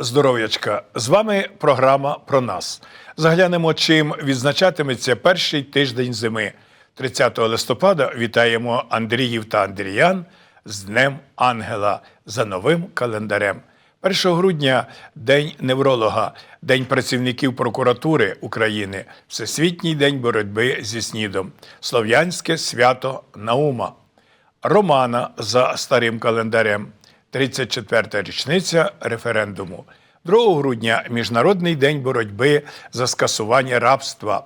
Здоров'ячка! З вами програма про нас. Заглянемо, чим відзначатиметься перший тиждень зими. 30 листопада вітаємо Андріїв та Андріян з Днем Ангела за новим календарем. 1 грудня День невролога, День працівників прокуратури України, Всесвітній день боротьби зі снідом, Слов'янське свято Наума. Романа за старим календарем. 34-та річниця референдуму. 2 грудня Міжнародний день боротьби за скасування рабства.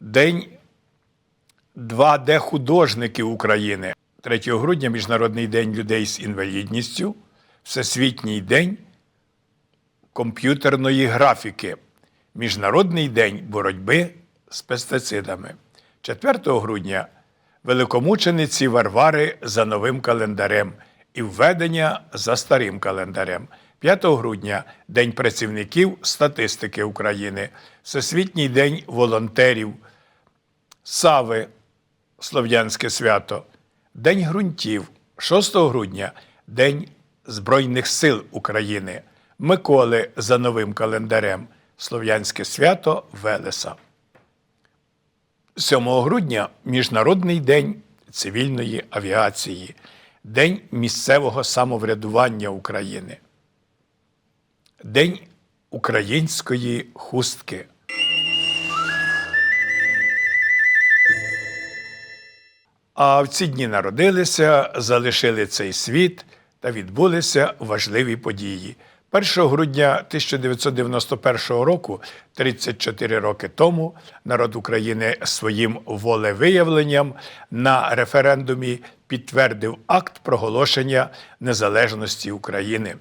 День 2D художників України. 3 грудня Міжнародний день людей з інвалідністю. Всесвітній день комп'ютерної графіки. Міжнародний день боротьби з пестицидами. 4 грудня великомучениці Варвари за новим календарем і введення за старим календарем. 5 грудня День працівників статистики України, Всесвітній день волонтерів, Сави, Слов'янське свято, День ґрунтів, 6 грудня День Збройних сил України, Миколи за новим календарем, Слов'янське свято Велеса. 7 грудня Міжнародний день цивільної авіації, День місцевого самоврядування України, День української хустки. А в ці дні народилися, залишили цей світ та відбулися важливі події. 1 грудня 1991 року, 34 роки тому, народ України своїм волевиявленням на референдумі підтвердив акт проголошення незалежності України.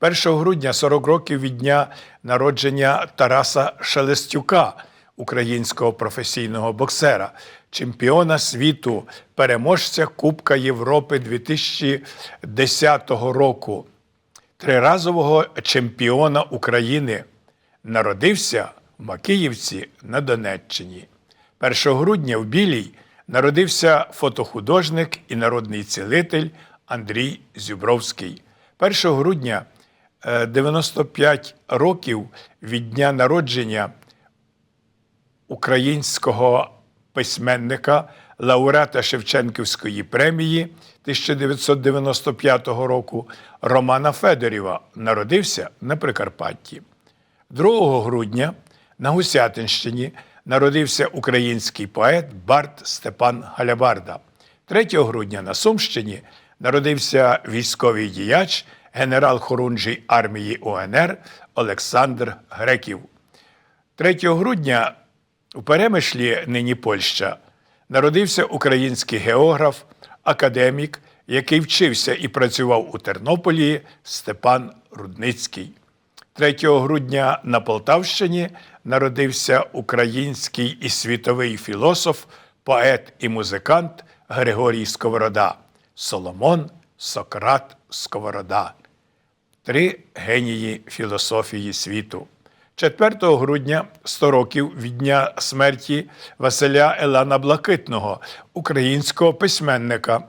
1 грудня 40 років від дня народження Тараса Шелестюка, українського професійного боксера, чемпіона світу, переможця Кубка Європи 2010 року, триразового чемпіона України. Народився в Макіївці на Донеччині. 1 грудня в Білій народився фотохудожник і народний цілитель Андрій Зюбровський. 1 грудня 95 років від дня народження українського письменника, лауреата Шевченківської премії 1995 року Романа Федорєва народився на Прикарпатті. 2 грудня на Гусятинщині народився український поет Барт Степан Галябарда. 3 грудня на Сумщині народився військовий діяч, генерал Хорунжий армії УНР Олександр Греків. 3 грудня у Перемишлі, нині Польща, народився український географ, академік, який вчився і працював у Тернополі Степан Рудницький. 3 грудня на Полтавщині народився український і світовий філософ, поет і музикант Григорій Сковорода, Соломон Сократ Сковорода. Три генії філософії світу. 4 грудня 100 років від дня смерті Василя Елана Блакитного, українського письменника.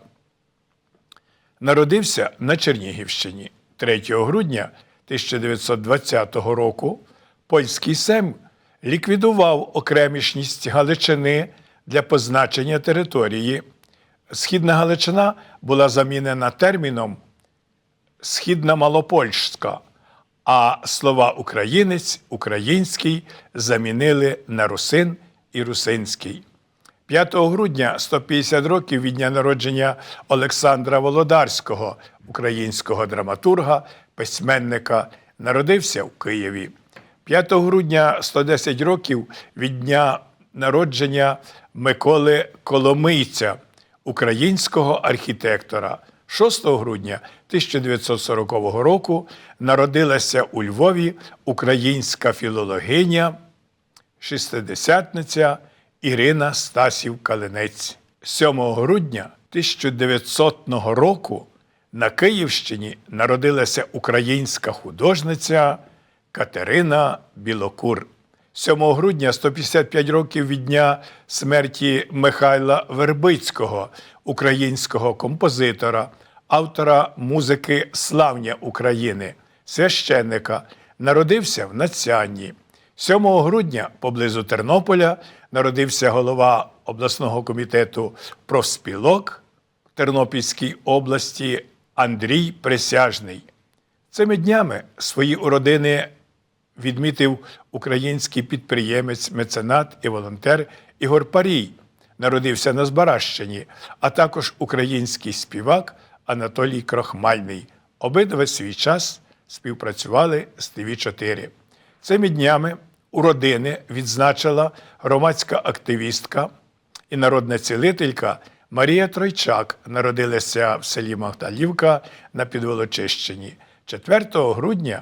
Народився на Чернігівщині. 3 грудня 1920 року польський Сейм ліквідував окремішність Галичини для позначення території. Східна Галичина була замінена терміном Східна Малопольська, а слова українець, український замінили на русин і русинський. 5 грудня 150 років від дня народження Олександра Володарського, українського драматурга, письменника, народився в Києві. 5 грудня 110 років від дня народження Миколи Коломийця, українського архітектора. 6 грудня 1940 року народилася у Львові українська філологиня, шестидесятниця Ірина Стасів Калинець. 7 грудня 1900 року на Київщині народилася українська художниця Катерина Білокур. 7 грудня 155 років від дня смерті Михайла Вербицького, українського композитора, автора музики Славня України, священника, народився в Нацянні. 7 грудня поблизу Тернополя народився голова обласного комітету профспілок Тернопільській області Андрій Присяжний. Цими днями свої уродини відмітив український підприємець, меценат і волонтер Ігор Парій. Народився на Збаращині, а також український співак Анатолій Крохмальний. Обидва свій час співпрацювали з ТВ 4 Цими днями у родини відзначила громадська активістка і народна цілителька Марія Тройчак народилася в селі Магдалівка на Підволочищині. 4 грудня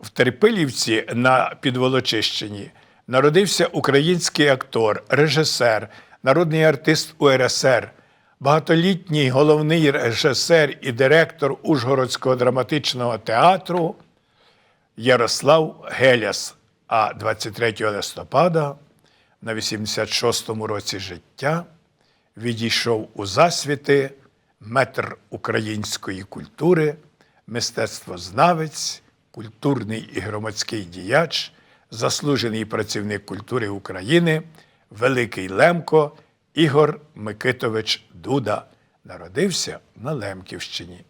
в Терпилівці на Підволочищині народився український актор, режисер, народний артист УРСР, багатолітній головний режисер і директор Ужгородського драматичного театру Ярослав Геляс. А 23 листопада на 86-му році життя відійшов у засвіти метр української культури, мистецтвознавець, культурний і громадський діяч, заслужений працівник культури України, Великий Лемко Ігор Микитович Дуда. Народився на Лемківщині.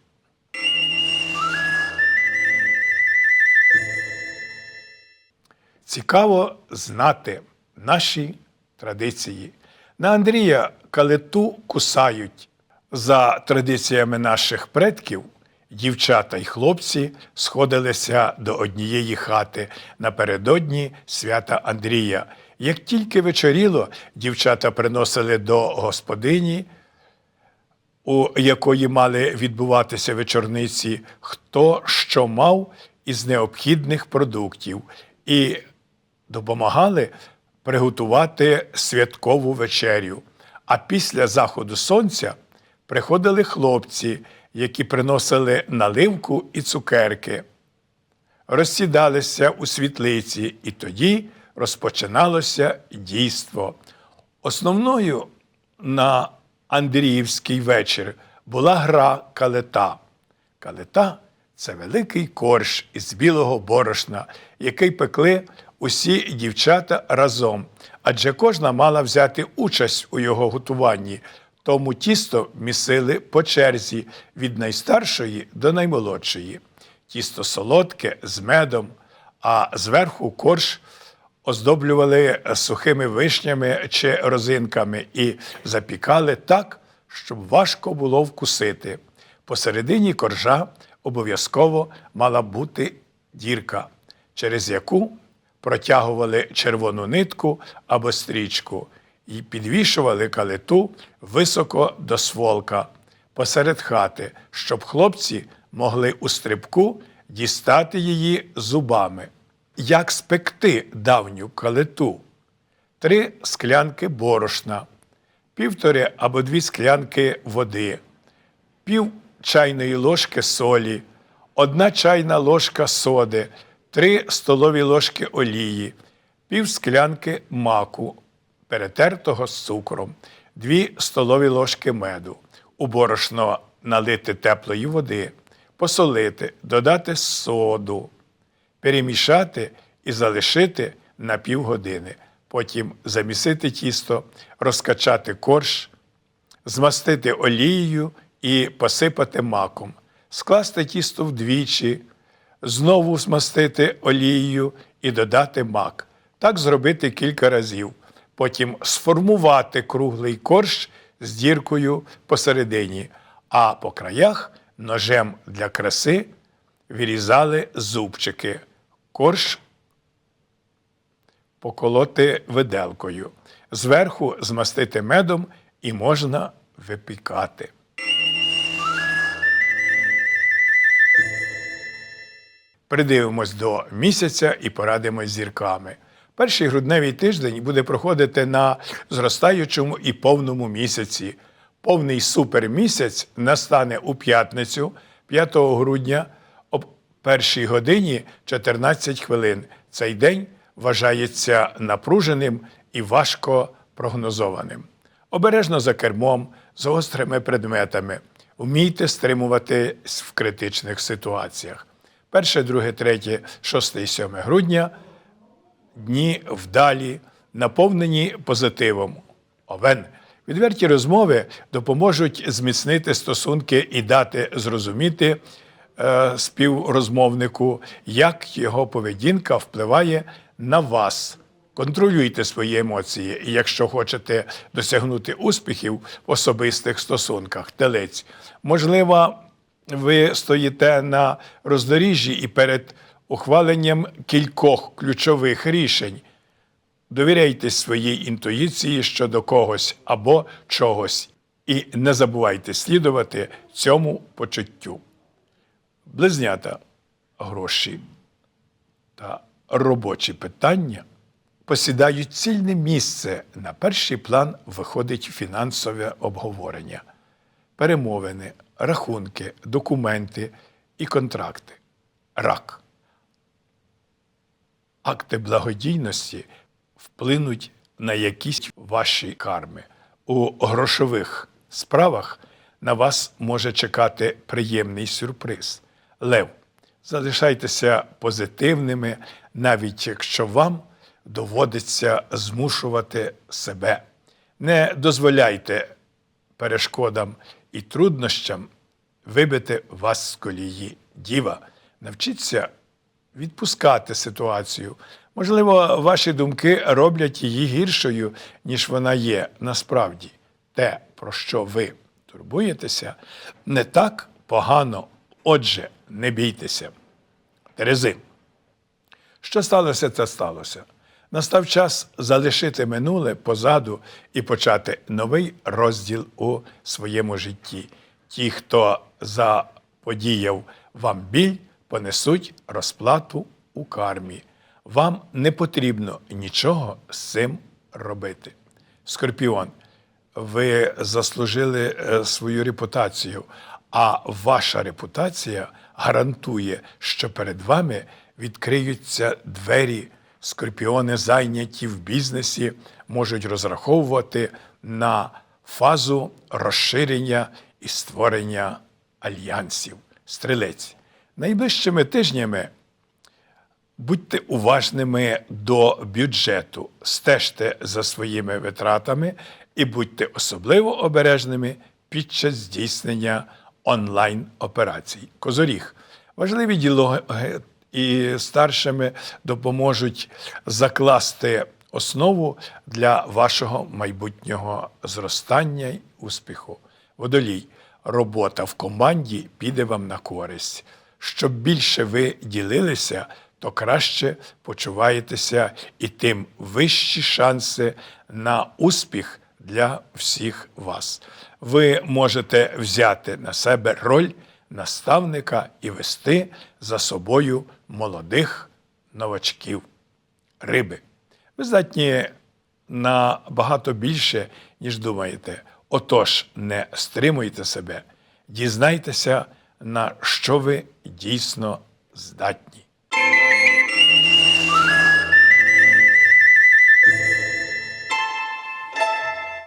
Цікаво знати наші традиції. На Андрія калиту кусають. За традиціями наших предків, дівчата й хлопці сходилися до однієї хати напередодні свята Андрія. Як тільки вечоріло, дівчата приносили до господині, у якої мали відбуватися вечорниці, хто що мав із необхідних продуктів, і допомагали приготувати святкову вечерю. А після заходу сонця приходили хлопці, які приносили наливку і цукерки, розсідалися у світлиці, і тоді розпочиналося дійство. Основною на Андріївський вечір була гра калета. Калета це великий корж із білого борошна, який пекли усі дівчата разом, адже кожна мала взяти участь у його готуванні. Тому тісто місили по черзі від найстаршої до наймолодшої. Тісто солодке з медом, а зверху корж оздоблювали сухими вишнями чи розинками і запікали так, щоб важко було вкусити. Посередині коржа обов'язково мала бути дірка, через яку протягували червону нитку або стрічку і підвішували калиту високо до сволка посеред хати, щоб хлопці могли у стрибку дістати її зубами. Як спекти давню калиту? Три склянки борошна, півтори або дві склянки води, пів чайної ложки солі, одна чайна ложка соди, три столові ложки олії, пів склянки маку, перетертого з цукром, дві столові ложки меду. У борошно налити теплої води, посолити, додати соду, перемішати і залишити на півгодини. Потім замісити тісто, розкачати корж, змастити олією і посипати маком, скласти тісто вдвічі, знову змастити олією і додати мак. Так зробити кілька разів. Потім сформувати круглий корж з діркою посередині, а по краях ножем для краси вирізали зубчики. Корж поколоти виделкою. Зверху змастити медом і можна випікати. Придивимось до місяця і порадимось зірками. Перший грудневий тиждень буде проходити на зростаючому і повному місяці. Повний супермісяць настане у п'ятницю 5 грудня першій годині 14 хвилин. Цей день вважається напруженим і важко прогнозованим. Обережно за кермом, з гострими предметами. Вмійте стримуватись в критичних ситуаціях. 1, 2, 3, 6 і 7 грудня дні вдалі, наповнені позитивом. Овен. Відверті розмови допоможуть зміцнити стосунки і дати зрозуміти співрозмовнику, як його поведінка впливає на вас. Контролюйте свої емоції, і якщо хочете досягнути успіхів в особистих стосунках, телець, можливо, ви стоїте на роздоріжжі і перед ухваленням кількох ключових рішень. Довіряйте своїй інтуїції щодо когось або чогось, і не забувайте слідувати цьому почуттю. Близнята гроші та робочі питання посідають цільне місце. На перший план виходить фінансове обговорення, перемовини, рахунки, документи і контракти. Рак. Акти благодійності вплинуть на якісь ваші карми. У грошових справах на вас може чекати приємний сюрприз. Лев, залишайтеся позитивними, навіть якщо вам доводиться змушувати себе. Не дозволяйте перешкодам і труднощам вибити вас з колії. Діва, навчіться відпускати ситуацію. Можливо, ваші думки роблять її гіршою, ніж вона є насправді. Те, про що ви турбуєтеся, не так погано. Отже, не бійтеся. Терези. Що сталося, це сталося. Настав час залишити минуле позаду і почати новий розділ у своєму житті. Ті, хто заподіяв вам біль, понесуть розплату у кармі. Вам не потрібно нічого з цим робити. Скорпіон, ви заслужили е, свою репутацію, а ваша репутація гарантує, що перед вами відкриються двері. Скорпіони, зайняті в бізнесі, можуть розраховувати на фазу розширення і створення альянсів. Стрілець. Найближчими тижнями Будьте уважними до бюджету, стежте за своїми витратами і будьте особливо обережними під час здійснення онлайн-операцій. Козоріг. Важливі ділоги і старшими допоможуть закласти основу для вашого майбутнього зростання й успіху. Водолій. Робота в команді піде вам на користь. Щоб більше ви ділилися, то краще почуваєтеся і тим вищі шанси на успіх для всіх вас. Ви можете взяти на себе роль наставника і вести за собою молодих новачків. Риби. Ви здатні на багато більше, ніж думаєте. Отож, не стримуйте себе, дізнайтеся, на що ви дійсно здатні.